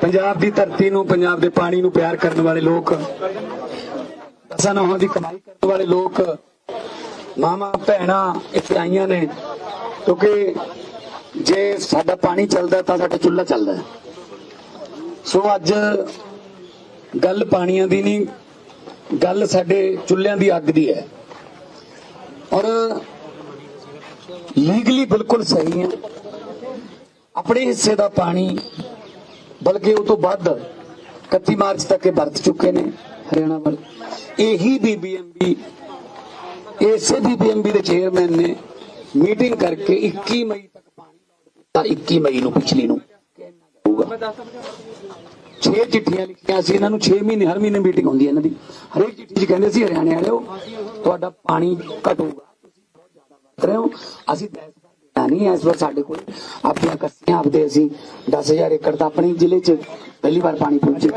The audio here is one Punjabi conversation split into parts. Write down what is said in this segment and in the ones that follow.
ਪੰਜਾਬ ਦੀ ਧਰਤੀ ਨੂੰ, ਪੰਜਾਬ ਦੇ ਪਾਣੀ ਨੂੰ ਪਿਆਰ ਕਰਨ ਵਾਲੇ ਲੋਕ, ਦਸਾਂ ਦੀ ਕਮਾਈ ਕਰਨ ਵਾਲੇ ਲੋਕ ਮਾਮਾ ਭੈਣਾਂ ਇੱਥੇ ਆਈਆਂ ਨੇ, ਕਿਉਂਕਿ ਜੇ ਸਾਡਾ ਪਾਣੀ ਚੱਲਦਾ ਤਾਂ ਸਾਡਾ ਚੁੱਲ੍ਹਾ ਚੱਲਦਾ ਸੋ ਅੱਜ ਗੱਲ ਪਾਣੀਆਂ ਦੀ ਨਹੀਂ, ਗੱਲ ਸਾਡੇ ਚੁੱਲ੍ਹਿਆਂ ਦੀ ਅੱਗ ਦੀ ਹੈ। ਔਰ ਲੀਗਲੀ ਬਿਲਕੁਲ ਸਹੀ ਹੈ। ਆਪਣੇ ਹਿੱਸੇ ਦਾ ਪਾਣੀ ਬਲਕਿ ਉਹ ਤੋਂ ਵੱਧ 31 ਮਾਰਚ ਤੱਕ ਇਹ ਵਰਤ ਚੁੱਕੇ ਨੇ ਹਰਿਆਣਾ ਵੱਲ। ਇਹੀ ਬੀਬੀਐਮਬੀ ਇਸੇ ਬੀਬੀਐਮਬੀ ਦੇ ਚੇਅਰਮੈਨ ਨੇ ਮੀਟਿੰਗ ਕਰਕੇ 21 ਮਈ ਤੱਕ ਪਾਣੀ 21 ਮਈ ਨੂੰ, ਪਿਛਲੀ ਨੂੰ। ਹੋਊਗਾ 6 ਚਿੱਠੀਆਂ ਲਿਖੀਆਂ ਸੀ, ਇਹਨਾਂ ਨੂੰ 6 ਮਹੀਨੇ, ਹਰ ਮਹੀਨੇ ਮੀਟਿੰਗ ਹੁੰਦੀ ਹੈ ਇਹਨਾਂ ਦੀ। ਹਰੇਕ ਚਿੱਠੀ 'ਚ ਕਹਿੰਦੇ ਸੀ, ਹਰਿਆਣੇ ਵਾਲਿਓ, ਤੁਹਾਡਾ ਪਾਣੀ ਘਟੂਗਾ, ਤੁਸੀਂ ਬਹੁਤ ਜ਼ਿਆਦਾ ਵਰਤ ਰਹੇ ਹੋ, ਅਸੀਂ ਨਹੀਂ ਇਸ ਵਾਰ ਸਾਡੇ ਕੋਲ ਆਪਣੀਆਂ ਕੱਸੀਆਂ ਆਪਦੇ ਅਸੀਂ 10000 ਏਕੜ ਤਾਂ ਆਪਣੇ ਜ਼ਿਲ੍ਹੇ 'ਚ ਪਹਿਲੀ ਵਾਰ ਪਾਣੀ ਪਹੁੰਚੇ।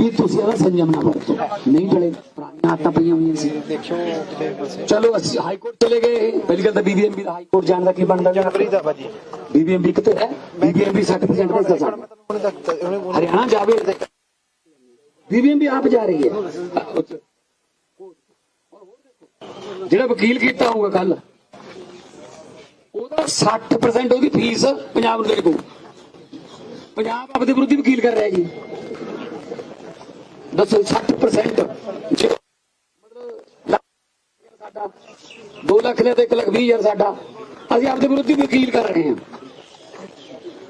ਵੀ ਤੁਸੀਂ ਇਹਦਾ ਸੰਜਮ ਨਾ ਵਰਤੋ ਨਹੀਂ ਟਲੇ ਪੁਰਾਣੀਆਂ ਆਦਤਾਂ ਪਈਆਂ ਹੋਈਆਂ ਸੀ। ਚਲੋ ਅਸੀਂ ਹਾਈ ਕੋਰਟ ਚਲੇ ਗਏ। ਪਹਿਲੀ ਗੱਲ ਤਾਂ ਬੀਬੀਐਮਬੀ ਦਾ ਹਾਈ ਕੋਰਟ ਜਾਣ ਦਾ ਕੀ ਬਣਦਾ? ਜਨਵਰੀ ਦਾ ਭਾਜੀ। ਬੀਬੀਐਮਬੀ ਕਿਤੇ ਹੈ? ਬੀਬੀਐਮਬੀ 60% ਭੇਜਦਾ ਸਾਡਾ ਹਰਿਆਣਾ ਜਾਵੇ। ਬੀਬੀਐਮਬੀ ਆਪ ਜਾ ਰਹੀ ਹੈ। ਜਿਹੜਾ ਵਕੀਲ ਕੀਤਾ ਹੋਊਗਾ ਕੱਲ ਉਹਦਾ 60% ਉਹਦੀ ਫੀਸ ਪੰਜਾਬ ਨੂੰ ਦੇ ਦੂ ਪੰਜਾਬ ਆਪਦੇ ਵਿਰੁੱਧ ਵਕੀਲ ਕਰ ਰਿਹਾ ਜੀ। ਦੱਸੋ 60% ਜੇ ਮਤਲਬ ਸਾਡਾ 2 ਲੱਖ ਲਿਆ ਤੇ 1 ਲੱਖ 20 ਸਾਡਾ, ਅਸੀਂ ਆਪਦੇ ਵਿਰੁੱਧ ਵਕੀਲ ਕਰ ਰਹੇ ਹਾਂ।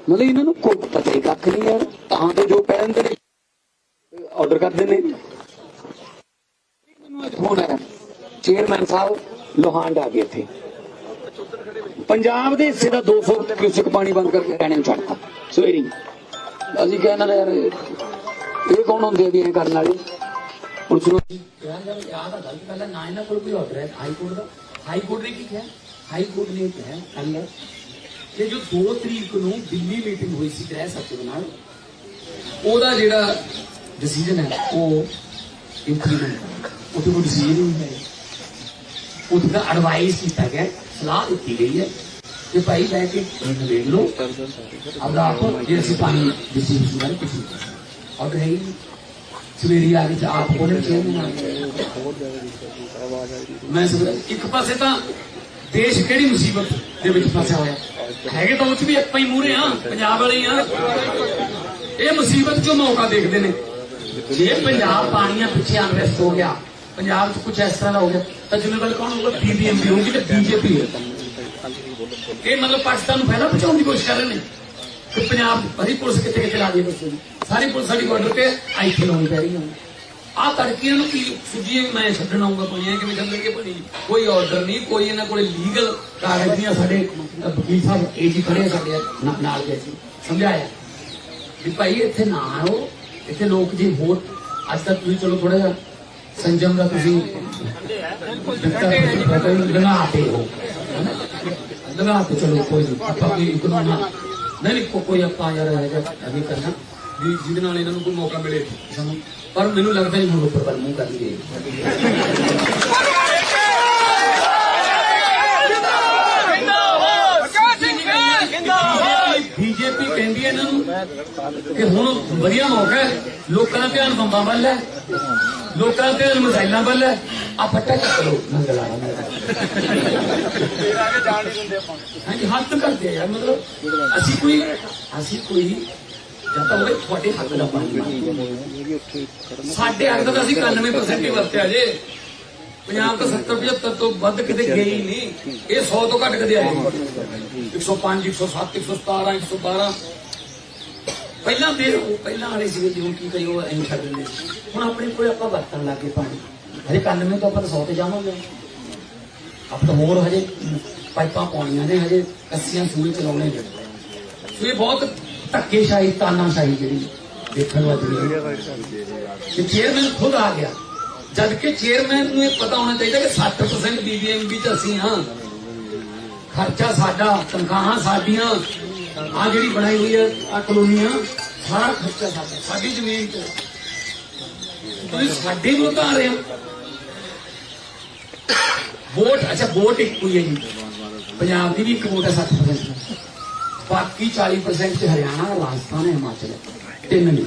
ਮਤਲਬ ਇਹਨਾਂ ਨੂੰ ਕੋਈ ਪਤਾ ਹੀ ਕੱਖ ਨਹੀਂ ਯਾਰ ਤਾਂ ਤੇ ਜੋ ਕਹਿ ਦਿੰਦੇ ਆਰਡਰ ਕਰਦੇ ਨੇ। ਮੈਨੂੰ ਅੱਜ ਫੋਨ ਆਇਆ ਚੇਅਰਮੈਨ ਸਾਹਿਬ, ਲੋਹਾਂਡ ਆ ਗਏ ਇੱਥੇ। ਪੰਜਾਬ ਦੇ ਹਿੱਸੇ ਦਾ 200 ਕਿਊਸਕ ਪਾਣੀ ਬੰਦ ਕਰਕੇ ਹਰਿਆਣੇ ਨੂੰ ਛੱਡਤਾ, ਸਵੇਰੀ ਅਸੀਂ ਕਹਿੰਦੇ ਨੇ ਯਾਰ, ਇਹ ਕੌਣ ਹੁੰਦੇ ਆ ਵੀ ਐ ਕਰਨ ਵਾਲੇ? ਹੁਣ ਸੁਣੋ ਯਾਦ ਯਾਦ ਆ ਗੱਲ ਪਹਿਲਾਂ ਨਾ ਇਹਨਾਂ ਕੋਲ ਕੋਈ ਆਰਡਰ ਹੈ। ਹਾਈ ਕੋਰਟ ਦਾ ਹਾਈ ਕੋਰਟ ਨੇ ਕੀ ਕਿਹਾ? ਹਾਈ ਕੋਰਟ ਨੇ ਕਿਹਾ ਕੱਲ ਕਿ ਜੋ 2 ਤਰੀਕ ਨੂੰ ਦਿੱਲੀ ਮੀਟਿੰਗ ਹੋਈ ਸੀ ਗ੍ਰਹਿ ਸਚਿਵ ਨਾਲ, ਉਹਦਾ ਜਿਹੜਾ ਡਿਸੀਜਨ ਹੈ, ਉਹ ਇੰਪਲੀਮੈਂਟ ਉਹਦੇ ਕੋਈ ਡਿਸੀਜਨ ਨਹੀਂ ਹੈ। ਉਹਦੇ ਦਾ ਐਡਵਾਈਸ ਕੀਤਾ ਗਿਆ। ਸਲਾਹ ਦਿੱਤੀ ਗਈ ਹੈ ਕਿ ਭਾਈ ਲੈ ਕੇ ਨਵੇੜ ਲਓ। ਆਪਦਾ ਆਪ ਜੇ ਅਸੀਂ ਪਾਣੀ ਡਿਸਟ੍ਰੀਬਿਊਸ਼ਨ ਬਾਰੇ ਕੁਝ ਆਰਡਰ ਹੈ ਸਵੇਰੀ ਆ ਕੇ ਆਪ ਕੋਲ ਚੇਅਰਮੈਨ ਆ ਗਏ ਮੈਂ ਸਮਝ ਇੱਕ ਪਾਸੇ ਤਾਂ ਦੇਸ਼ ਕਿਹੜੀ ਮੁਸੀਬਤ ਦੇ ਵਿੱਚ ਫਸਿਆ ਹੋਇਆ ਹੈਗੇ ਤਾਂ ਉਹ ਚ ਵੀ ਆਪਾਂ ਹੀ ਮੂਰੇ ਆ ਪੰਜਾਬ ਵਾਲੇ ਹੀ ਆ ਇਹ ਮੁਸੀਬਤ ਚੋਂ ਮੌਕਾ ਦੇਖਦੇ ਨੇ? ਜੇ ਪੰਜਾਬ ਪਾਣੀਆਂ ਪਿੱਛੇ ਅਨਰੈਸਟ ਹੋ ਗਿਆ, ਪੰਜਾਬ 'ਚ ਕੁਝ ਇਸ ਤਰ੍ਹਾਂ ਦਾ ਹੋ ਗਿਆ ਤਾਂ ਜ਼ਿੰਮੇਵਾਰ ਕੌਣ ਹੋਊਗਾ? ਬੀਬੀਐਮਬੀ ਹੋਊਗੀ ਤੇ ਬੀਜੇਪੀ ਇਹ ਮਤਲਬ ਪਾਕਿਸਤਾਨ ਨੂੰ ਪਹਿਲਾਂ ਬਚਾਉਣ ਦੀ ਕੋਸ਼ਿਸ਼ ਕਰ ਰਹੇ ਨੇ। ਕਿ ਪੰਜਾਬ ਹਰੀ ਪੁਲਿਸ ਕਿੱਥੇ ਕਿੱਥੇ ਲਾ ਦੀ ਦੱਸੋ ਜੀ ਸਾਰੀ ਪੁਲਿਸ ਸਾਡੀ ਬਾਰਡਰ ਤੇ ਆਈਥੇ ਲਾਉਣੀ ਪੈ ਰਹੀ ਹੈ। ਆਹ ਤੜਕੀਆਂ ਨੂੰ ਕੀ ਸੁਝੀਏ ਮੈਂ ਛੱਡਣ ਆਉਂਗਾ ਪਈਆਂ ਕਿਵੇਂ ਚੱਲਣਗੇ ਪਣੀ ਕੋਈ? ਆਰਡਰ ਨਹੀਂ, ਕੋਈ ਇਹਨਾਂ ਕੋਲੇ ਲੀਗਲ ਕਾਗਜ਼ ਨਹੀਂ ਸਾਡੇ ਵਕੀਲ ਸਾਹਿਬ ਇਹ ਖੜੇ ਸਾਡੇ ਨਾਲ ਦੇ ਸੀ ਸਮਝਾਇਆ? ਵੀ ਭਾਈ ਇੱਥੇ ਨਾ ਆਓ। ਇੱਥੇ ਲੋਕ ਜੀ ਹੋਰ, ਅੱਜ ਤੱਕ ਤੁਸੀਂ ਚਲੋ ਥੋੜਾ ਜਿਹਾ ਸੰਜਮ ਦਾ ਤੁਸੀਂ ਲਗਾਤੇ ਹੋ ਲਗਾਤੇ ਚਲੋ ਕੋਈ ਨਹੀਂ ਆਪਾਂ ਕੋਈ ਇਕਨੋਮੀ ਨਹੀਂ ਨਹੀਂ ਕੋ- ਕੋਈ ਆਪਾਂ ਯਾਰ ਹੈਗਾ ਅਭੀ ਕਰਨਾ ਵੀ ਜਿਹਦੇ ਨਾਲ ਇਹਨਾਂ ਨੂੰ ਕੋਈ ਮੌਕਾ ਮਿਲੇ ਸਾਨੂੰ ਪਰ ਮੈਨੂੰ ਲੱਗਦਾ ਨਹੀਂ ਹੁਣ ਉੱਪਰ ਵੱਲ ਮੂੰਹ ਕਰਨਗੇ ਬੀਜੇਪੀ ਕਹਿੰਦੀ ਹੈ ਇਹਨਾਂ ਨੂੰ ਕਿ ਹੁਣ ਵਧੀਆ ਮੌਕਾ ਹੈ ਲੋਕਾਂ ਦਾ ਧਿਆਨ ਬੰਬਾਂ ਵੱਲ ਹੈ ਲੋਕਾਂ ਦਾ ਧਿਆਨ ਮਸਾਇਲਾਂ ਵੱਲ ਹੈ ਆ ਫੱਟਾ ਚੱਕ ਲੋ ਮੰਗਲਾ ਹਾਂਜੀ, ਹੱਥ ਕਰਦੇ ਆ ਮਤਲਬ ਅਸੀਂ ਕੋਈ ਅਸੀਂ ਕੋਈ ਜਾਂ ਤਾਂ ਉਹਦੇ ਤੁਹਾਡੇ ਹੱਕ ਦਾ ਪਾਣੀ ਸਾਡੇ ਹੱਕ ਦਾ ਅਸੀਂ 91% ਹੀ ਵਰਤਿਆ ਜੇ। ਪੰਜਾਬ ਤਾਂ 70 75 ਤੋਂ ਵੱਧ ਕਿਤੇ ਗਈ ਹੀ ਨਹੀਂ। ਇਹ 100 ਤੋਂ ਘੱਟ ਕਦੇ ਆਏ ਨਹੀਂ। 105 107 117 112 ਪਹਿਲਾਂ ਦੇ ਉਹ ਪਹਿਲਾਂ ਵਾਲੇ ਸੀਗੇ ਜਿਉਂ ਕੀ ਕਈ ਉਹ ਐਂ ਛੱਡ ਦਿੰਦੇ ਹੁਣ ਆਪਣੇ ਕੋਲੇ ਆਪਾਂ ਵਰਤਣ ਲੱਗੇ ਪਾਣੀ। ਹਜੇ 91 ਤੋਂ ਆਪਾਂ 100 ਤੇ ਜਾਵਾਂਗੇ। ਆਪਾਂ ਤਾਂ ਹੋਰ ਹਜੇ ਪਾਈਪਾਂ ਪਾਉਣੀਆਂ ਨੇ, ਹਜੇ ਕੱਸੀਆਂ ਸੂਏ ਚਲਾਉਣੇ ਨੇ। ਸੋ ਇਹ ਬਹੁਤ ਧੱਕੇਸ਼ਾਹੀ, ਤਾਨਾਸ਼ਾਹੀ ਜਿਹੜੀ ਦੇਖਣ ਨੂੰ ਅੱਜ ਕਿ ਚੇਅਰਮੈਨ ਖੁਦ ਆ ਗਿਆ। ਜਦ ਕਿ ਚੇਅਰਮੈਨ ਨੂੰ ਇਹ ਪਤਾ ਹੋਣਾ ਚਾਹੀਦਾ ਕਿ 60% ਬੀਬੀਐਮਬੀ ਚ ਅਸੀਂ ਹਾਂ। ਖਰਚਾ ਸਾਡਾ, ਤਨਖਾਹਾਂ ਸਾਡੀਆਂ, ਆ ਜਿਹੜੀ ਬਣਾਈ ਹੋਈ ਹੈ, ਆ ਕਲੋਨੀਆਂ, ਸਾਰਾ ਖਰਚਾ ਸਾਡਾ, ਸਾਡੀ ਜ਼ਮੀਨ ਤੇ। ਤੁਸੀਂ ਸਾਡੇ ਵਿਰੁੱਧ ਆ ਰਹੇ ਹੋ। ਵੋਟ, ਅੱਛਾ, ਵੋਟ ਇੱਕ ਹੋਈ ਹੈ ਜੀ। ਪੰਜਾਬ ਦੀ ਵੀ ਇੱਕ ਵੋਟ ਹੈ 60% ਬਾਕੀ 40% ਚ ਹਰਿਆਣਾ, ਰਾਜਸਥਾਨ, ਹਿਮਾਚਲ ਹੈ। ਤਿੰਨ ਨੇ।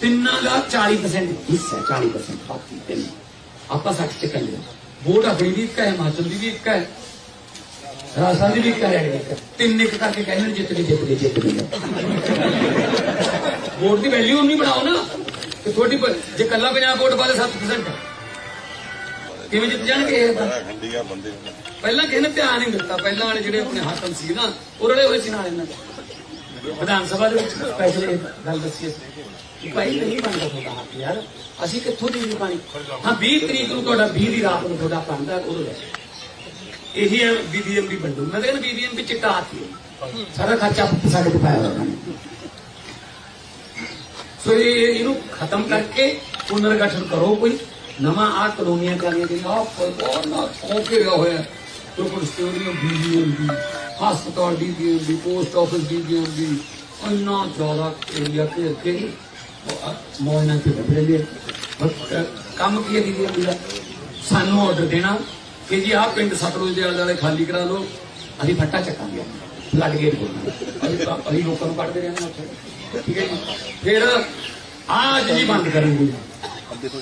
ਤਿੰਨਾਂ ਦਾ 40% ਹਿੱਸਾ 40% ਬਾਕੀ ਤਿੰਨ। ਆਪਾਂ 60 ਚ ਕੱਲੇ ਵੋਟ ਆਪਣੀ ਵੀ ਇੱਕ ਹੈ, ਹਿਮਾਚਲ ਦੀ ਵੀ ਇੱਕ ਹੈ। ਰਾਜਸਥਾਨ ਦੀ ਵੀ ਇੱਕ ਹੈ ਹਰਿਆਣਾ ਤਿੰਨ ਇੱਕ ਕਰਕੇ ਕਹਿੰਦੇ ਨੇ, ਜਿੱਤ ਗਏ ਜਿੱਤ ਗਏ ਜਿੱਤ ਗਏ ਵੋਟ ਦੀ ਵੈਲਿਊ ਨਹੀਂ ਬਣਾਓ ਨਾ। ਕਿ ਤੁਹਾਡੀ ਜੇ ਕੱਲਾ ਪੰਜਾਬ ਵੋਟ ਪਾਲੇ 7% ਕਿਵੇਂ ਜਿੱਤ ਜਾਣਗੇ ਇਹ ਤਾਂ ਖੰਡੀਆ ਬੰਦੇ ਪਹਿਲਾਂ ਕਿਸੇ ਨੇ ਧਿਆਨ ਨਹੀਂ ਦਿੱਤਾ ਪਹਿਲਾਂ ਵਾਲੇ ਜਿਹੜੇ ਆਪਣੇ ਹਾਕਮ ਸੀ ਨਾ ਉਹ ਰਲੇ ਹੋਏ ਸੀ ਨਾਲ ਇਹਨਾਂ ਦੇ। ਵਿਧਾਨ ਸਭਾ ਦੇ ਵਿੱਚ ਸਪੈਸ਼ਲ ਇਹ ਗੱਲ ਦੱਸੀ ਕਿ ਭਾਈ ਨਹੀਂ ਬਣਦਾ ਤੁਹਾਡਾ ਹੱਕ ਯਾਰ ਅਸੀਂ ਕਿੱਥੋਂ ਦੀ ਪਾਣੀ? ਹਾਂ 20 ਤਰੀਕ ਨੂੰ ਤੁਹਾਡਾ 20 ਦੀ ਰਾਤ ਨੂੰ ਤੁਹਾਡਾ ਬਣਦਾ ਉਦੋਂ ਲੈ ਇਹੀ ਹੈ ਬੀਬੀਐਮਬੀ ਬੰਦੂ ਮੈਂ ਤਾਂ ਕਹਿੰਦਾ ਬੀਬੀਐਮਬੀ ਚਿੱਟਾ ਹਾਥੀ ਹੈ ਸਾਰਾ ਖਰਚਾ ਸਾਡੇ ਤੇ ਪਾਇਆ ਹੋਇਆ। ਸੋ ਇਹ ਇਹਨੂੰ ਖਤਮ ਕਰਕੇ ਪੁਨਰਗਠਨ ਕਰੋ ਕੋਈ। ਨਵਾਂ ਆ ਕਲੋਨੀਆਂ ਕਰਨੀਆਂ ਕਿ ਆ ਬਹੁਤ ਨਾ ਹੋ ਕੇ ਹੋਇਆ ਕੋਈ ਸਟੋਰੀਆਂ ਬੀਬੀਐਮਬੀ ਹਸਪਤਾਲ ਬੀਬੀਐਮਬੀ ਪੋਸਟ ਆਫਿਸ ਬੀਬੀਐਮਬੀ ਇੰਨਾ ਜ਼ਿਆਦਾ ਏਰੀਆ ਕੇ ਕੇ ਮੋਇਨਾ ਤੇ ਬਦਲ ਲਿਆ ਕੰਮ ਕੀ ਹੈ ਬੀਬੀਐਮਬੀ ਸਾਨੂੰ ਆਰਡਰ ਦੇਣਾ ਕਿ ਜੀ ਆਹ ਪਿੰਡ ਸਤਲੁਜ ਦੇ ਆਲੇ ਦੁਆਲੇ ਖਾਲੀ ਕਰਾ ਲਓ। ਅਸੀਂ ਫੱਟਾ ਚੱਕਾਂਗੇ। ਫਲੱਡ ਗੇਟ ਖੋਲ੍ਹਣਾ ਅਸੀਂ ਅਸੀਂ ਲੋਕਾਂ ਨੂੰ ਕੱਢਦੇ ਰਹਿੰਦੇ ਹਾਂ ਉੱਥੇ। ਠੀਕ ਹੈ ਜੀ? ਫਿਰ ਆਜ ਜੀ ਬੰਦ ਕਰਾਂਗੇ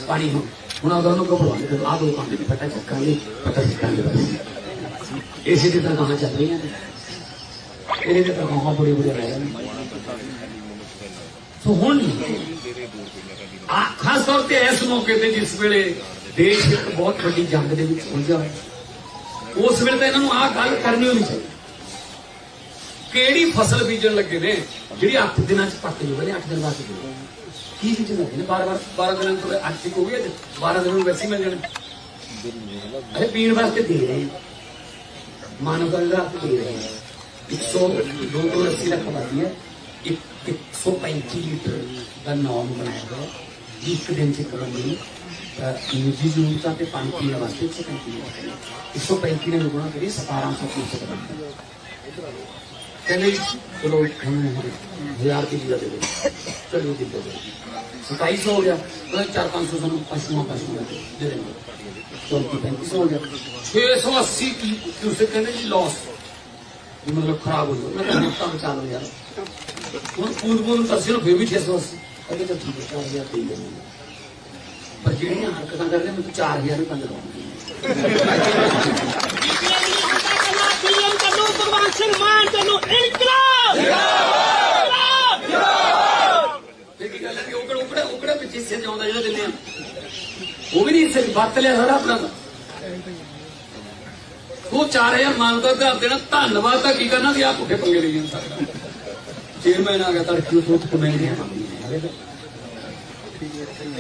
ਪਾਣੀ ਹੁਣ। ਹੁਣ ਆ ਦੋਨੋਂ ਕੋ ਬੰਦ ਕਰੋ ਆ ਦੋ ਕੰਮ ਦੇ ਫੱਟਾ ਚੱਕਾਂਗੇ ਫੱਟਾ ਚੱਕਾਂਗੇ ਬਸ ਇਸੇ ਦੀ ਤਰ੍ਹਾਂ ਚੱਲ ਰਹੀਆਂ ਸੋ ਹੁਣ ਆ, ਖਾਸ ਤੌਰ ਤੇ ਇਸ ਮੌਕੇ ਤੇ ਜਿਸ ਵੇਲੇ ਦੇਸ਼ ਇੱਕ ਬਹੁਤ ਵੱਡੀ ਜੰਗ ਦੇ ਵਿੱਚ ਉਲਝਿਆ ਹੋਇਆ। ਉਸ ਵੇਲੇ ਤਾਂ ਇਹਨਾਂ ਨੂੰ ਆਹ ਗੱਲ ਕਰਨੀ ਹੋਣੀ ਚਾਹੀਦੀ। ਕਿਹੜੀ ਫਸਲ ਬੀਜਣ ਲੱਗੇ ਨੇ, ਜਿਹੜੀ 8 ਦਿਨਾਂ ਚ ਪੱਕ ਜੂਗੀ 8 ਦਿਨ ਬਾਅਦ ਜੂਗੀ ਕੀ ਬੀਜਣ ਲੱਗੇ ਨੇ ਬਾਰ ਬਾਰ 12 ਦਿਨਾਂ ਤੋਂ 8 ਹੋ ਗਈ 12 ਦਿਨਾਂ ਨੂੰ ਵੈਸੇ ਮਿਲ ਜਾਣੇ ਅਰੇ ਪੀਣ ਵਾਸਤੇ ਦੇ ਰਹੇ। ਮਾਨਵ ਗੰਗਾ ਦੇ ਰਹੇ। 100 280 ਲੱਖ ਆਬਾਦੀ ਹੈ। ਇੱਕ 135 ਲੀਟਰ ਦਾ ਨਾਮ ਬਣਾਇਆ ਗਿਆ ਇੱਕ ਦਿਨ ਚ ਇੱਕ ਨਿੱਜੀ ਜ਼ਰੂਰਤਾਂ ਤੇ ਪਾਣੀ ਪੀਣ ਵਾਸਤੇ 135 ਲੀਟਰ। 135 ਨੇ ਗੁਣਾ ਕਰੀ 1700 ਲੀਟਰ ਬਣਦਾ ਕਹਿੰਦੇ ਚਲੋ ਹੁਣ ਹਜ਼ਾਰ ਦੀ ਲੀਟਰ ਦੇ ਦਿਓ ਚਲੋ ਦੇ ਦਿਓ 2700 ਹੋ ਗਿਆ। ਕਹਿੰਦੇ 4-500 ਸਾਨੂੰ ਪਸ਼ੂਆਂ ਪਸ਼ੂਆਂ ਦੇ ਦੇ ਦੇਣਗੇ ਚੌਂਤੀ 3500 ਹੋ ਗਿਆ। 680 ਕੀ ਤੁਸੀਂ ਕਹਿੰਦੇ ਜੀ ਲਾਸ ਮਤਲਬ ਖਰਾਬ ਹੋ ਗਿਆ ਮੈਂ ਤਾਂ ਨੁਕਤਾ ਬਚਾ ਲਓ ਯਾਰ ਹੁਣ ਪੂਰਬ ਨੂੰ ਦੱਸਿਓ ਨਾ ਫਿਰ ਵੀ 680 ਕਹਿੰਦੇ ਤਾਂ ਠੀਕ ਹੈ 4000 ਦੇ ਦੇਣਗੇ ਪਰ ਜਿਹੜੀਆਂ ਹਰਕਤਾਂ ਕਰਦੇ ਮੈਨੂੰ 4000 ਵੀ ਬੰਦ ਕਰਨੋ ਭਗਵਾਨ ਸਿੰਘ ਮਾਨ ਤੈਨੂੰ ਇਨਕਲਾਬ! ਇਹ ਕੀ ਗੱਲ ਹੈ ਕਿ ਉਹ ਕਿਹੜਾ ਉਹ ਕਿਹੜਾ ਪਿੱਛੇ ਹਿੱਸੇ ਜਾਉਂਦਾ ਜਿਹੜਾ ਦਿੰਦੇ ਆ। ਉਹ ਵੀ ਨਹੀਂ ਹਿੱਸੇ ਵਰਤ ਲਿਆ ਸਾਰਾ ਆਪਣਾ ਤਾਂ। ਉਹ 4000 ਮੰਗਦਾ ਘਰ ਦੇਣਾ ਧੰਨਵਾਦ ਤਾਂ ਕੀ ਕਰਨਾ ਵੀ ਆ ਪੁੱਠੇ ਪੰਗੇ ਲਈ ਜਾਂਦਾ। ਚੇਅਰਮੈਨ ਆ ਗਿਆ ਤੜਕੀ ਤੋਂ ਕਮੇਟੀਆਂ ਮੰਗਦੀਆਂ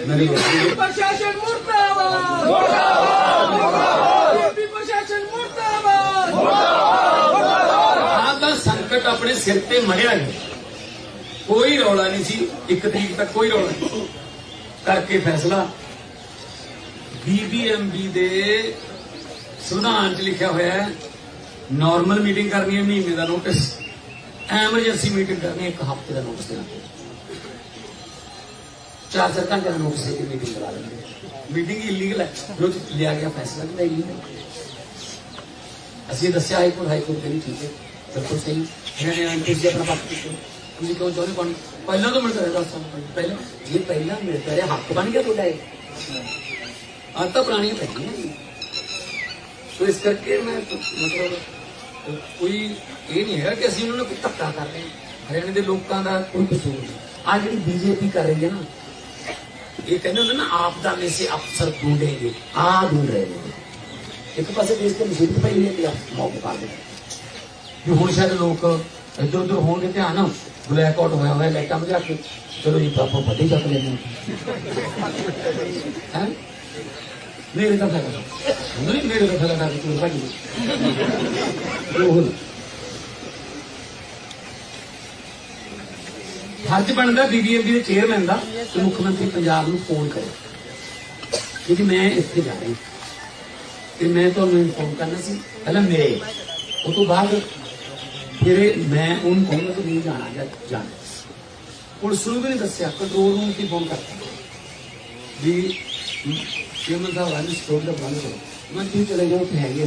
ਮੇਰੀ ਗੱਲ ਪ੍ਰਸ਼ਾਸਨ ਮੁਰਦਾਬਾਦ ਮੁਰਦਾਬਾਦ ਪ੍ਰਸ਼ਾਸਨ ਮੁਰਦਾਬਾਦ ਆ ਤਾਂ ਸੰਕਟ ਆਪਣੇ ਸਿਰ ਤੇ ਮੜਿਆ ਹੈ ਕੋਈ ਰੌਲਾ ਨਹੀਂ ਸੀ, ਇੱਕ ਤਰੀਕ ਤੱਕ ਕੋਈ ਰੌਲਾ ਨਹੀਂ ਕਰਕੇ ਫੈਸਲਾ। ਬੀਬੀਐਮਬੀ ਦੇ ਸੰਵਿਧਾਨ 'ਚ ਲਿਖਿਆ ਹੋਇਆ ਹੈ ਨਾਰਮਲ ਮੀਟਿੰਗ ਕਰਨੀ ਹੈ ਮਹੀਨੇ ਦਾ ਨੋਟਿਸ ਐਮਰਜੈਂਸੀ ਮੀਟਿੰਗ ਕਰਨੀ ਹੈ ਇੱਕ ਹਫ਼ਤੇ ਦਾ ਨੋਟਿਸ ਦੇਣਾ। ਚਾਰ ਚਾਰ ਘੰਟੇ ਦਾ ਨੋਟਿਸ ਦੇ ਕੇ ਮੀਟਿੰਗ ਕਰਾ ਲੈਂਦੇ ਮੀਟਿੰਗ ਇਲੀਗਲ ਹੈ, ਜੋ ਲਿਆ ਗਿਆ ਫੈਸਲਾ ਵੀ ਇਲੀਗਲ ਅਸੀਂ ਦੱਸਿਆ ਹਾਈ ਕੋਰਟ ਹਾਈ ਕੋਰਟ ਕਹਿੰਦੀ ਠੀਕ ਹੈ। ਬਿਲਕੁਲ ਸਹੀ ਇਹਨਾਂ ਨੇ ਐਂਟੀਸ ਦੇ ਆਪਣਾ ਪੱਕ ਕੀਤਾ ਤੁਸੀਂ ਕਿਉਂ ਚਾਹੁੰਦੇ ਬਣ ਪਹਿਲਾਂ ਤੋਂ ਮਿਲਦਾ ਰਿਹਾ 10 ਪਹਿਲਾਂ ਜੇ ਪਹਿਲਾਂ ਮਿਲਦਾ ਰਿਹਾ ਹੱਕ ਬਣ ਗਿਆ ਤੁਹਾਡਾ ਇਹ। ਆਤਾ ਪੁਰਾਣੀਆਂ ਪੈਂਦੀਆਂ ਜੀ ਸੋ ਇਸ ਕਰਕੇ ਮੈਂ ਮਤਲਬ, ਕੋਈ ਇਹ ਨਹੀਂ ਹੈ ਕਿ ਅਸੀਂ ਉਹਨਾਂ ਨੂੰ ਕੋਈ ਧੱਕਾ ਕਰ ਹਰਿਆਣੇ ਦੇ ਲੋਕਾਂ ਦਾ ਕੋਈ ਕਸੂਰ ਨਹੀਂ। ਆ ਜਿਹੜੀ ਬੀਜੇਪੀ ਕਰ ਰਹੀ ਹੈ ਨਾ, ਇਹ ਕਹਿੰਦੇ ਹੁੰਦੇ ਨਾ ਆਪਦਾ ਮੇ ਸੇ ਅਫਸਰ ਢੂੰਡੇਗੇ ਆ ਢੂੰਡ ਰਹੇ ਨੇ। ਇੱਕ ਪਾਸੇ ਦੇਸ਼ ਤੇ ਮੁਸੀਬਤ ਪਈ ਹੈ ਕਿ ਆਪ ਮੌਕੇ ਪਾ ਦੇ। ਵੀ ਹੁਣ ਸ਼ਾਇਦ ਲੋਕ ਇੱਧਰ ਉੱਧਰ ਹੋਣਗੇ ਧਿਆਨ ਬਲੈਕ ਆਊਟ ਹੋਇਆ ਹੋਇਆ ਲਾਈਟਾਂ ਬੁਝਾ ਕੇ। ਚਲੋ ਜੀ ਪਾਪਾ ਫਟੇ ਚੱਕ ਲੈਂਦੇ ਹੈ। ਮੇਰੇ ਤਾਂ ਫਾਇਦਾ ਨਹੀਂ। ਮੇਰੇ ਤਾਂ ਫਾਇਦਾ ਕਰਕੇ ਤੂੰ ਭਾਜੀ ਉਹ ਫਰਜ਼ ਬਣਦਾ ਬੀਬੀਐਮਬੀ ਦੇ ਚੇਅਰਮੈਨ ਦਾ ਕਿ ਮੁੱਖ ਮੰਤਰੀ ਪੰਜਾਬ ਨੂੰ ਫੋਨ ਕਰੇ। ਕਿਉਂਕਿ ਮੈਂ ਇੱਥੇ ਜਾ ਰਹੀ ਤੇ ਮੈਂ ਤੁਹਾਨੂੰ ਇਨਫੋਰਮ ਕਰਨਾ ਸੀ, ਪਹਿਲਾਂ ਮੇਰੇ। ਉਹ ਤੋਂ ਬਾਅਦ ਫਿਰ ਮੈਂ ਉਹਨੂੰ ਕਹੂੰਗਾ ਕਿ ਨਹੀਂ ਜਾਣਾ, ਜਾਂ, ਜਾਣਾ। ਪੁਲਿਸ ਨੂੰ ਵੀ ਨਹੀਂ ਦੱਸਿਆ, ਕੰਟਰੋਲ ਰੂਮ ਤੇ ਫੋਨ ਕਰਤਾ? ਵੀ ਚੇਅਰਮੈਨ ਸਾਹਿਬ ਰਾਜ ਸਟੋਰ ਦਾ ਬੰਦ ਕਰੋ। ਮੈਂ ਤੁਸੀਂ ਚਲੇ ਜਾਓ ਤੇ ਹੈਗੇ ਆ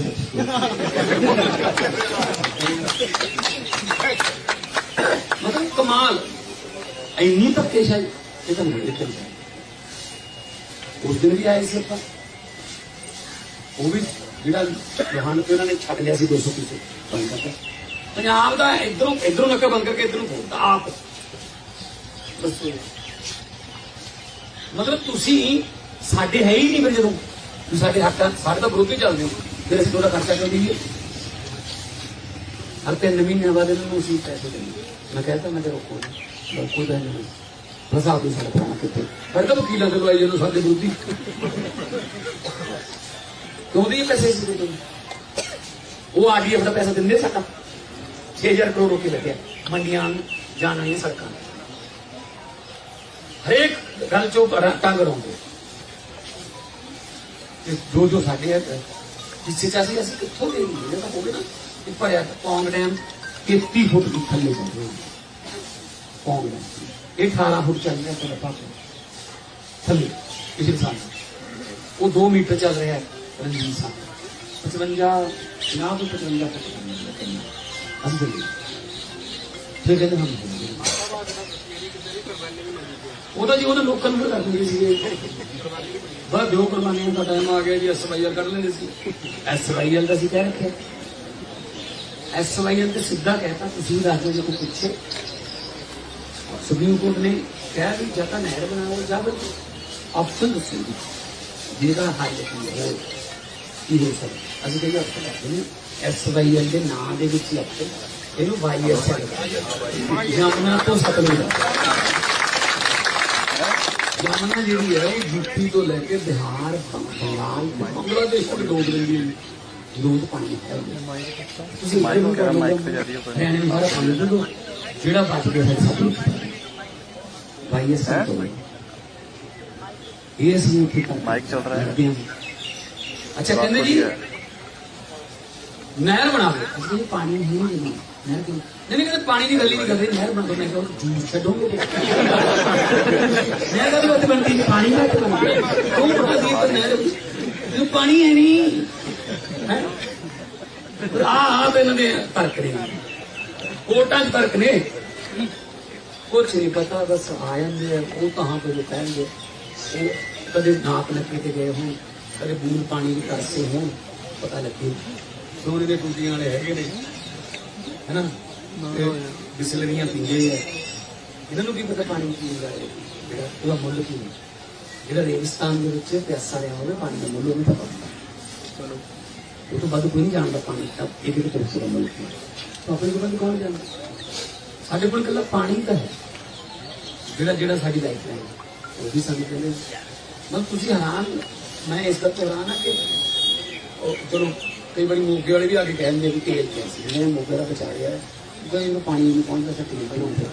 ਕਮਾਲ। ਇੰਨੀ ਧੱਕੇਸ਼ਾਹੀ, ਇਹ ਤਾਂ ਨਹੀਂ ਦੇਖਣ ਉਸ ਦਿਨ ਵੀ ਆਏ ਸੀ ਆਪਾਂ। ਉਹ ਵੀ ਜਿਹੜਾ ਜਹਾਨ ਤੇ ਉਹਨਾਂ ਨੇ ਛੱਡ ਲਿਆ ਸੀ 200 ਕਿਸੇ ਬੰਦ ਕਰਤਾ। ਪੰਜਾਬ ਦਾ ਇਧਰੋਂ ਇਧਰੋਂ ਨੱਕਾ ਬੰਦ ਕਰਕੇ ਇਧਰੋਂ ਖੋਲਦਾ ਆਪ। ਦੱਸੋ ਮਤਲਬ ਤੁਸੀਂ ਸਾਡੇ ਹੈ ਹੀ ਨਹੀਂ ਫਿਰ ਜਦੋਂ ਤੁਸੀਂ ਸਾਡੇ ਹੱਕਾਂ ਸਾਡੇ ਤਾਂ ਵਿਰੋਧੀ ਚੱਲਦੇ ਹੋ ਫਿਰ ਅਸੀਂ ਤੁਹਾਡਾ ਖਰਚਾ ਕਿਉਂ ਦਈਏ? ਹਰ ਤਿੰਨ ਮਹੀਨਿਆਂ ਬਾਅਦ ਇਹਨਾਂ ਨੂੰ ਅਸੀਂ ਪੈਸੇ ਦਿੰਦੇ ਮੈਂ ਕਹਿੰਦਾ ਮੈਂ ਤੇ ਰੋਕੋ ਨਾ ਰੋਕੋ ਤਾਂ ਨਹੀਂ। ਬਸ ਆਪ ਸਾਡਾ ਪ੍ਰਾਣ ਕਿੱਥੇ ਫਿਰ ਤਾਂ ਵਕੀਲਾਂ ਕੋਲ ਆਈ ਜਦੋਂ ਸਾਡੇ ਵਿਰੋਧੀ। ਕਿਉਂ ਦੀ ਪੈਸੇ? ਸੀ ਦੇ ਉਹ ਆਰਡੀਐਫ ਦਾ ਪੈਸਾ ਦਿੰਦੇ ਸਾਡਾ। 6000 ਕਰੋੜ ਰੁਪਏ ਲੱਗਿਆ ਮੰਡੀਆਂ ਨੂੰ ਜਾਣ ਵਾਲੀਆਂ ਸੜਕਾਂ ਹਰੇਕ ਗੱਲ ਚੋਂ ਰ- ਟੰਗ ਰੋਂਦੇ ਤੇ ਜੋ ਜੋ ਸਾਡੇ ਹੈ ਜਿੱਥੇ ਚ ਅਸੀਂ ਅਸੀਂ ਕਿੱਥੋਂ ਦੇ ਲਈਏ ਇਹ ਤਾਂ ਹੋਵੇ ਨਾ ਕਿ ਭਰਿਆ ਪੌਂਗ ਡੈਮ 33 ਫੁੱਟ ਦੀ ਥੱਲੇ ਜਾਂਦੇ ਪੌਂਗ ਡੈਮ ਇਹ 18 ਫੁੱਟ ਚੱਲ ਰਿਹਾ ਤੁਹਾਡੇ ਪਾਸ ਥੱਲੇ ਪਿਛਲੇ ਸਾਲ ਉਹ 2 ਮੀਟਰ ਚੱਲ ਰਿਹਾ ਹੈ ਰਣਜੀਤ ਸਾਹਿਬ 55 ਨਾ ਤੋਂ 55 ਫੁੱਟ ਚੱਲ ਫਿਰ ਕਹਿੰਦੇ ਹਮ ਉਹਦਾ ਜੀ ਉਹਨਾਂ ਲੋਕਾਂ ਨੂੰ ਕਰ ਦਿੰਦੇ ਬਸ ਜੋ ਕੁਰਬਾਨੀਆਂ ਦਾ ਟਾਈਮ ਆ ਗਿਆ ਜੀ ਐਸਵਾਈਆਰ ਕੱਢ ਲੈਂਦੇ ਸੀ। ਐਸਵਾਈਆਰ ਦਾ ਸੀ ਕਹਿ ਰੱਖਿਆ। ਐਸਵਾਈਆਰ ਤੇ ਸਿੱਧਾ ਕਹਿਤਾ ਤੁਸੀਂ ਦੱਸ ਦਿਓ ਜੇ ਕੋਈ ਪੁੱਛੇ। ਸੁਪਰੀਮ ਕੋਰਟ ਨੇ ਕਿਹਾ ਵੀ ਜਾਂ ਤਾਂ ਨਹਿਰ ਬਣਾਓ ਜਾਂ ਫਿਰ ਆਪਸ਼ਨ ਦੱਸੋ ਜੀ। ਜਿਹਦਾ ਹੱਲ ਹੈ, ਕੀ ਹੋ ਅਸੀਂ ਕਹਿੰਦੇ ਆਪਸ਼ਨ ਕਰਦੇ ਨੇ ਐਸਵਾਈਆਰ ਦੇ ਨਾਂ ਦੇ ਵਿੱਚ ਹੀ ਆਪਸ਼ਨ ਇਹਨੂੰ ਵਾਈਐਸਆਰ ਜਮਨਾ ਤੋਂ ਸਤਲੁਜ ਯਮਨਾ ਜਿਹੜੀ ਹੈ ਉਹ ਯੂਪੀ ਤੋਂ ਲੈ ਕੇ ਬਿਹਾਰ ਬੰਗਾਲ ਬੰਗਲਾਦੇਸ਼ ਤੱਕ ਡੋਬ ਰਹੀ ਹੈ ਲੋਕ ਪਾਣੀ ਹੈ। ਤੁਸੀਂ ਮਾਈਕ ਵਗੈਰਾ ਮਾਈਕ ਤੇ ਜਾਂਦੀ ਹੈ ਨੂੰ ਦਿਓ ਜਿਹੜਾ ਬਚ ਗਿਆ ਹੈ ਨੂੰ ਇਹ ਸਭ ਤੋਂ। ਇਹ ਅਸੀਂ ਕੀ ਕਰ ਮਾਈਕ ਚੱਲ ਰਿਹਾ ਹੈ। ਅੱਛਾ ਕਹਿੰਦੇ ਜੀ ਨਹਿਰ ਬਣਾ ਲਓ। ਅਸੀਂ ਪਾਣੀ ਨਹੀਂ। ਦੇਣਾ ਨਹਿਰ ਕਿਉਂ? ਨਹੀਂ ਕਹਿੰਦੇ ਪਾਣੀ ਦੀ ਗੱਲ ਹੀ ਨਹੀਂ ਕਰਦੇ ਨਹਿਰ ਬਣਾ ਦੋ ਮੈਂ ਕਿਹਾ ਜੂਸ ਛੱਡੋਗੇ? ਨਹਿਰ ਦਾ ਵੀ ਉੱਥੇ ਬਣਦੀ ਨਹੀਂ, ਪਾਣੀ ਦਾ ਉੱਥੇ ਬਣਦੀ ਤੂੰ ਬਣਾ ਦੀ ਨਹਿਰ? ਤੂੰ ਪਾਣੀ ਹੈ ਨਹੀਂ ਹੈ ਆ ਆ ਤੇ ਇਹਨਾਂ ਦੇ ਤਰਕ ਨੇ। ਕੋਟਾਂ 'ਚ ਤਰਕ ਨੇ। ਕੁਛ ਨਹੀਂ ਪਤਾ ਬਸ ਆ ਜਾਂਦੇ ਆ। ਉਹ ਕਹਾਂ ਤੋਂ ਜੋ ਕਹਿਣਗੇ? ਉਹ ਕਦੇ ਨਾਪ ਨੱਕੇ ਤੇ ਗਏ ਹੋਣ ਕਦੇ ਬੂੰਦ ਪਾਣੀ ਦੀ ਤਰਸੇ ਹੋਣ ਪਤਾ ਲੱਗੇ। ਸੋਨੇ ਦੇ ਟੂਟੀਆਂ ਵਾਲੇ ਹੈਗੇ ਨੇ। ਹੈਨਾ? ਬਿਸਲਰੀਆਂ ਪੀਂਦੇ ਆ। ਇਹਨਾਂ ਨੂੰ ਕੀ ਪਤਾ ਪਾਣੀ ਪੀਂਦਾ ਹੈ ਜਿਹੜਾ ਉਹਦਾ ਮੁੱਲ ਕੀ ਹੈ? ਜਿਹੜਾ ਰੇਗਿਸਤਾਨ ਦੇ ਵਿੱਚ ਪਿਆਸਾ ਰਿਹਾ ਹੋਵੇ ਪਾਣੀ ਦਾ ਮੁੱਲ ਉਹਨੂੰ ਪਤਾ ਹੁੰਦਾ। ਚਲੋ। ਉਹ ਤੋਂ ਵੱਧ ਕੋਈ ਨਹੀਂ ਜਾਣਦਾ ਪਾਣੀ ਦਾ ਇੱਕ ਇੱਕ ਤਰ੍ਹਾਂ ਦਾ ਮੁੱਲ ਕੀ ਹੈ। ਤਾਂ ਆਪਣੇ ਕੋਲ ਕੌਣ ਜਾਣਦਾ? ਸਾਡੇ ਕੋਲ ਇਕੱਲਾ ਪਾਣੀ ਤਾਂ ਹੈ। ਜਿਹੜਾ ਜਿਹੜਾ ਸਾਡੀ ਲਾਈਫ ਹੈ। ਉਹ ਵੀ ਸਾਨੂੰ ਕਹਿੰਦੇ ਮਤਲਬ ਤੁਸੀਂ ਹੈਰਾਨ ਮੈਂ ਇਸ ਤੋਂ ਹੈਰਾਨ ਆ ਕਿ ਉਹ ਚਲੋ ਕਈ ਵਾਰੀ ਮੋਗੇ ਵਾਲੇ ਵੀ ਆ ਕੇ ਕਹਿੰਦੇ ਵੀ ਤੇਲ ਕਿਆ ਸੀ? ਜਿਹਨੇ ਮੋਗੇ ਦਾ ਬਚਾ ਹੈ। ਜਦੋਂ ਇਹਨੂੰ ਪਾਣੀ ਨਹੀਂ ਪਹੁੰਚਦਾ ਤਾਂ ਤੇਲ ਬਣਾਉਂਦੇ।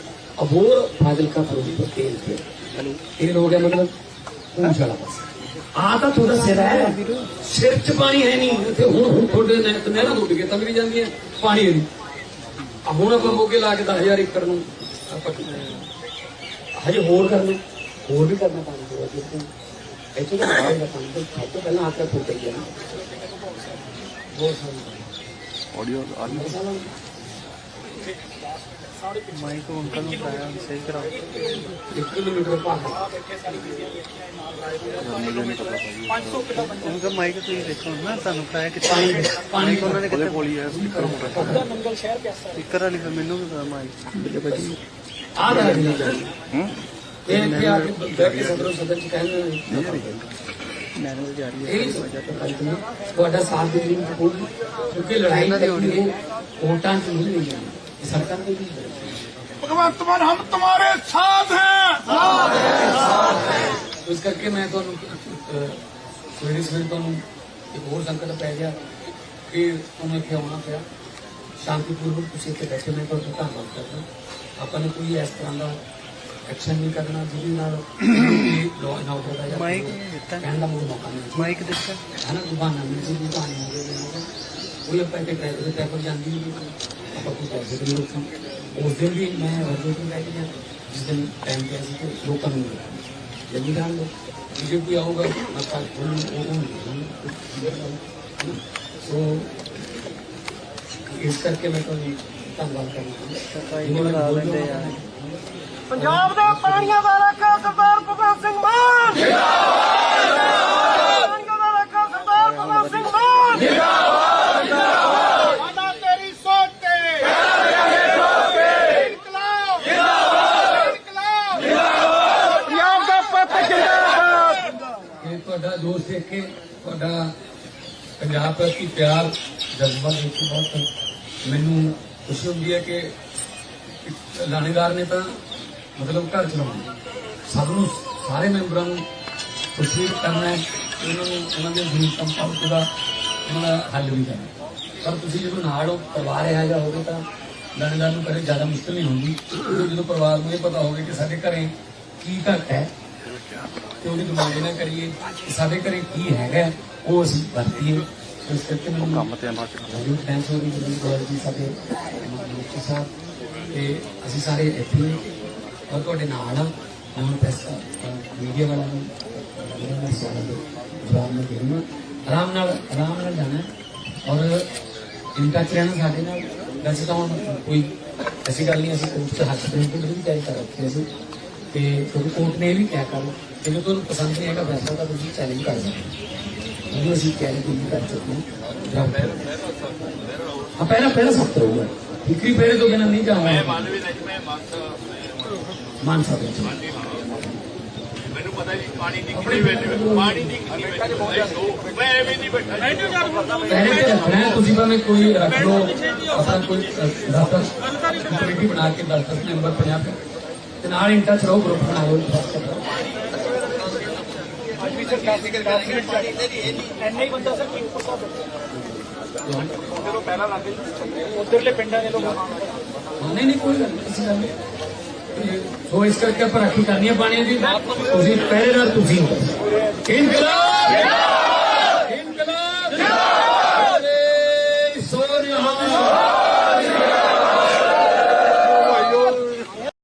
ਅਬੋਰ ਫਾਜ਼ਿਲਕਾ ਫਿਰੋਜ਼ਪੁਰ ਤੇਲ ਤੇ ਤੇਲ ਹੋ ਗਿਆ ਮਤਲਬ ਪੂੰਛ ਵਾਲਾ ਪਾਸੇ। ਆ ਤਾਂ ਤੁਹਾਡਾ ਸਿਰ ਹੈ। ਸਿਰ 'ਚ ਪਾਣੀ ਹੈ ਨਹੀਂ। ਉੱਥੇ ਹੁਣ ਹੁਣ ਤੁਹਾਡੇ ਨੇ ਨਹਿਰਾਂ ਟੁੱਟ ਕੇ ਤੰਗ ਵੀ ਜਾਂਦੀਆਂ। ਪਾਣੀ ਹੈ ਨਹੀਂ। ਆ ਹੁਣ ਆਪਾਂ ਮੋਗੇ ਲਾ ਕੇ 10000 ਏਕੜ ਨੂੰ ਆਪਾਂ ਹਜੇ ਹੋਰ ਕਰਨਾ। ਹੋਰ ਵੀ ਕਰਨਾ ਪਾਣੀ ਦੇ ਵਿੱਚ। ਇੱਥੇ ਤਾਂ ਬਾਹਰ ਦਾ ਪਾਣੀ ਤੋਂ ਪਹਿਲਾਂ ਆਕਰ ਫੁੱਟ ਗਿਆ ਬਹੁਤ ਸਾਰੀ ਆਡੀਓ ਆਡੀਓ ਮਸਾਲਾ ਮਾਈਕ ਅੰਕਲ ਨੂੰ ਪਾਇਆ ਸਹੀ ਕਰਾਓ ਇੱਕ ਕਿਲੋਮੀਟਰ ਭਾਗ ਮੈਨੂੰ ਨਹੀਂ ਪਤਾ ਭਾਈ ਉਹਨਾਂ ਮਾਈਕ ਤੁਸੀਂ ਦੇਖੋ ਨਾ ਤੁਹਾਨੂੰ ਪਾਇਆ ਕਿੱਥੇ ਪਾਣੀ ਪਾਣੀ ਮਾਈਕ ਉਹਨਾਂ ਨੇ ਕਿੱਥੇ ਬੋਲੀ ਹੈ ਸਪੀਕਰ ਹੋਣਾ ਸਪੀਕਰ ਵਾਲੀ ਫਿਰ ਮੈਨੂੰ ਵੀ ਪਤਾ ਮਾਈਕ ਆ ਰਿਹਾ ਜੀ। ਹੂੰ? ਇਹ ਕਿ ਆ ਕੇ ਬੈਠ ਕੇ ਸਦਰੋਂ ਸਦਰ ਚ ਕਹਿੰਦੇ ਭਗਵੰਤ ਮਾਨ ਹਮ ਤੁਹਾਡੇ ਸਾਥ ਹੈ। ਸਾਥ ਹੈ ਸਾਥ ਹੈ। ਇਸ ਕਰਕੇ ਮੈਂ ਤੁਹਾਨੂੰ ਸਵੇਰੇ ਸਵੇਰੇ ਤੁਹਾਨੂੰ ਇੱਕ ਹੋਰ ਸੰਕਟ ਪੈ ਗਿਆ ਕਿ ਤੁਹਾਨੂੰ ਇੱਥੇ ਆਉਣਾ ਪਿਆ। ਸ਼ਾਂਤੀਪੂਰਵਕ ਤੁਸੀਂ ਇੱਥੇ ਬੈਠੇ ਮੈਂ ਤੁਹਾਨੂੰ ਧੰਨਵਾਦ ਕਰਦਾ। ਆਪਾਂ ਨੇ ਕੋਈ ਇਸ ਤਰ੍ਹਾਂ ਦਾ ਐਕਸ਼ਨ ਨਹੀਂ ਕਰਨਾ ਜਿਹਦੇ ਨਾਲ ਦਾ ਜਾਂ ਮਾਈਕ ਨਹੀਂ ਦਿੱਤਾ। ਕਹਿਣ ਦਾ ਮੈਨੂੰ ਮੌਕਾ ਨਹੀਂ ਮਾਈਕ ਦਿੱਤਾ। ਹੈ ਨਾ ਦੁਕਾਨਾਂ ਵਿੱਚ ਵੀ ਦੁਕਾਨਾਂ ਹੋ ਗਈਆਂ ਕੋਈ ਆਪਾਂ ਇੱਥੇ ਟੈਕਸ ਦੇ ਪੈਪਰ ਜਾਂਦੀ ਨਹੀਂ ਆਪਾਂ ਕੋਈ ਪੈਸੇ ਨਹੀਂ ਰੱਖਾਂ ਉਸ ਦਿਨ ਵੀ ਮੈਂ ਵਰਦੇ ਤੋਂ ਲੈ ਕੇ ਗਿਆ ਜਿਸ ਦਿਨ ਟਾਈਮ ਸੀ ਤੇ ਲੋਕਾਂ ਨੂੰ ਜਲਦੀ ਜਾਣ ਲੋ ਜੇ ਕੋਈ ਆਊਗਾ ਆਪਾਂ ਉਹਨੂੰ ਉਹ ਉਹ ਸੋ ਇਸ ਕਰਕੇ ਮੈਂ ਤੁਹਾਨੂੰ ਧੰਨਵਾਦ ਕਰਨਾ ਸਫ਼ਾਈ ਨਹੀਂ ਕਰਾ ਲੈਂਦੇ ਯਾਰ ਪੰਜਾਬ ਦੇ ਪਾਣੀਆਂ ਦਾ ਰਾਖਾ ਸਰਦਾਰ ਭਗਵੰਤ ਸਿੰਘ ਮਾਨ। ਜਿੰਦਾਬਾਦ। ਪਾਣੀਆਂ ਦਾ ਰਾਖਾ ਸਰਦਾਰ ਭਗਵੰਤ ਸਿੰਘ ਮਾਨ। ਜਿੰਦਾਬਾਦ ਸਾਡਾ ਤੇਰੀ ਸੋਚ ਤੇ। ਇਨਕਲਾਬ। ਜਿੰਦਾਬਾਦ। ਇਨਕਲਾਬ। ਪੰਜਾਬ ਦਾ ਪੁੱਤ ਜਿੰਦਾਬਾਦ। ਇਹ ਤੁਹਾਡਾ ਜੋਸ਼ ਦੇਖ ਕੇ ਤੁਹਾਡਾ ਪੰਜਾਬ ਪ੍ਰਤੀ ਪਿਆਰ ਜਜ਼ਬਾ ਦੇਖ ਕੇ ਬਹੁਤ ਮੈਨੂੰ ਖੁਸ਼ੀ ਹੁੰਦੀ ਹੈ ਕਿ ਲਾਣੇਦਾਰ ਨੇ ਤਾਂ ਮਤਲਬ ਘਰ ਚਲਾਉਣਾ ਸਭ ਨੂੰ ਸਾਰੇ ਮੈਂਬਰਾਂ ਨੂੰ ਖੁਸ਼ੀ ਕਰਨਾ ਹੈ। ਤੇ ਉਹਨਾਂ ਨੂੰ ਉਹਨਾਂ ਦੇ ਜ਼ਰੂਰਤਾਂ ਮੁਤਾਬਕ ਦਾ ਉਹਨਾਂ ਦਾ ਹੱਲ ਵੀ ਕਰਨਾ ਪਰ ਤੁਸੀਂ ਜਦੋਂ ਨਾਲ ਹੋ ਪਰਿਵਾਰ ਇਹੋ ਜਿਹਾ ਹੋਵੇ ਤਾਂ ਲਾਣੇਦਾਰ ਨੂੰ ਕਦੇ ਜ਼ਿਆਦਾ ਮੁਸ਼ਕਲ ਨਹੀਂ ਹੁੰਦੀ। ਜਦੋਂ ਪਰਿਵਾਰ ਨੂੰ ਇਹ ਪਤਾ ਹੋਵੇ ਕਿ ਸਾਡੇ ਘਰੇ ਕੀ ਘਟ ਹੈ ਤੇ ਉਹਦੀ ਡਿਮਾਂਡ ਨਾ ਕਰੀਏ ਕਿ ਸਾਡੇ ਘਰੇ ਕੀ ਹੈਗਾ ਉਹ ਅਸੀਂ ਵਰਤੀਏ। ਇਸ ਕਰਕੇ ਮੈਨੂੰ ਕੰਮ ਤੇ ਆਣਾ ਚਾਹੀਦਾ ਥੈਂਕਸ ਹੋ ਰਹੀ ਜੀ ਸਾਡੇ ਮੁਖੀ ਸਾਹਿਬ ਤੇ ਅਸੀਂ ਸਾਰੇ ਇੱਥੇ ਔਰ ਤੁਹਾਡੇ ਨਾਲ ਆ। ਹੁਣ ਪੈਸਾ ਮੀਡੀਆ ਵਾਲਾ ਨੂੰ ਇਹਨਾਂ ਦਾ ਸਵਾਲ ਜਵਾਬ ਮੈਂ ਦੇਣਾ ਆਰਾਮ ਨਾਲ ਆਰਾਮ ਨਾਲ ਜਾਣਾ ਔਰ ਇਨ ਟੱਚ ਸਾਡੇ ਨਾਲ। ਵੈਸੇ ਤਾਂ ਕੋਈ ਐਸੀ ਗੱਲ ਨਹੀਂ, ਅਸੀਂ ਕੋਰਟ 'ਚ ਹੱਥ ਦੇ ਕੇ ਵੀ ਜਾਈ ਕਰ ਰੱਖਿਆ ਸੀ ਤੇ ਕਿਉਂਕਿ ਕੋਰਟ ਨੇ ਵੀ ਕਿਹਾ ਕਰ ਕਿ ਜੇ ਤੁਹਾਨੂੰ ਪਸੰਦ ਨਹੀਂ ਹੈਗਾ ਫੈਸਲਾ ਤਾਂ ਤੁਸੀਂ ਚੈਲੰਜ ਕਰ ਸਕਦੇ ਹੋ। ਉਹਨੂੰ ਅਸੀਂ ਚੈਲੰਜ ਨਹੀਂ ਕਰ ਸਕਦੇ। ਜਾਂ ਹਾਂ, ਪਹਿਲਾਂ ਪਹਿਲਾਂ ਸਖਤ ਰਹੂਗਾ। ਫਿਕਰੀ ਪੇੜੇ ਤੋਂ ਬਿਨਾਂ ਨਹੀਂ ਜਾਵਾਂਗੇ। ਮਾਨ ਸਾਹਿਬ ਮੈਨੂੰ ਪਤਾ ਜੀ ਪਾਣੀ ਦੀ ਕਿੰਨੀ ਵੈਲਿਊ ਹੈ ਪਾਣੀ ਦੀ ਕਿੰਨੀ ਵੈਲਿਊ ਹੈ। ਮੈਂ ਐਵੇਂ ਨਹੀਂ ਬੈਠਾ। ਪਹਿਲੇ ਤੇ ਰੱਖਣਾ ਹੈ ਤੁਸੀਂ ਭਾਵੇਂ ਕੋਈ ਰੱਖ ਲਓ ਆਪਣਾ ਕੋਈ ਦਫ਼ਤਰ ਕਮੇਟੀ ਬਣਾ ਕੇ ਦਫ਼ਤਰ ਨੰਬਰ 50 ਤੇ ਨਾਲ ਇਨ ਟੱਚ ਰਹੋ ਗਰੁੱਪ ਬਣਾ ਲਓ WhatsApp ਦਾ। ਐਨੇ ਹੀ। ਬੰਦਾ ਸਰ ਕਿੰਗ ਸਾਹਿਬ ਉਧਰਲੇ ਪਿੰਡਾਂ ਦੇ ਲੋਕ ਨਹੀਂ ਨਹੀਂ ਕੋਈ ਗੱਲ ਨਹੀਂ ਕਿਸੇ ਗੱਲ ਨਹੀਂ। ਸੋ ਇਸ ਕਰਕੇ ਆਪਾਂ ਰਾਖੀ ਕਰਨੀ ਹੈ ਪਾਣੀ ਦੀ। ਤੁਸੀਂ ਪਹਿਰੇਦਾਰ ਤੁਸੀਂ ਹੋ। ਇਨਕਲਾਬ!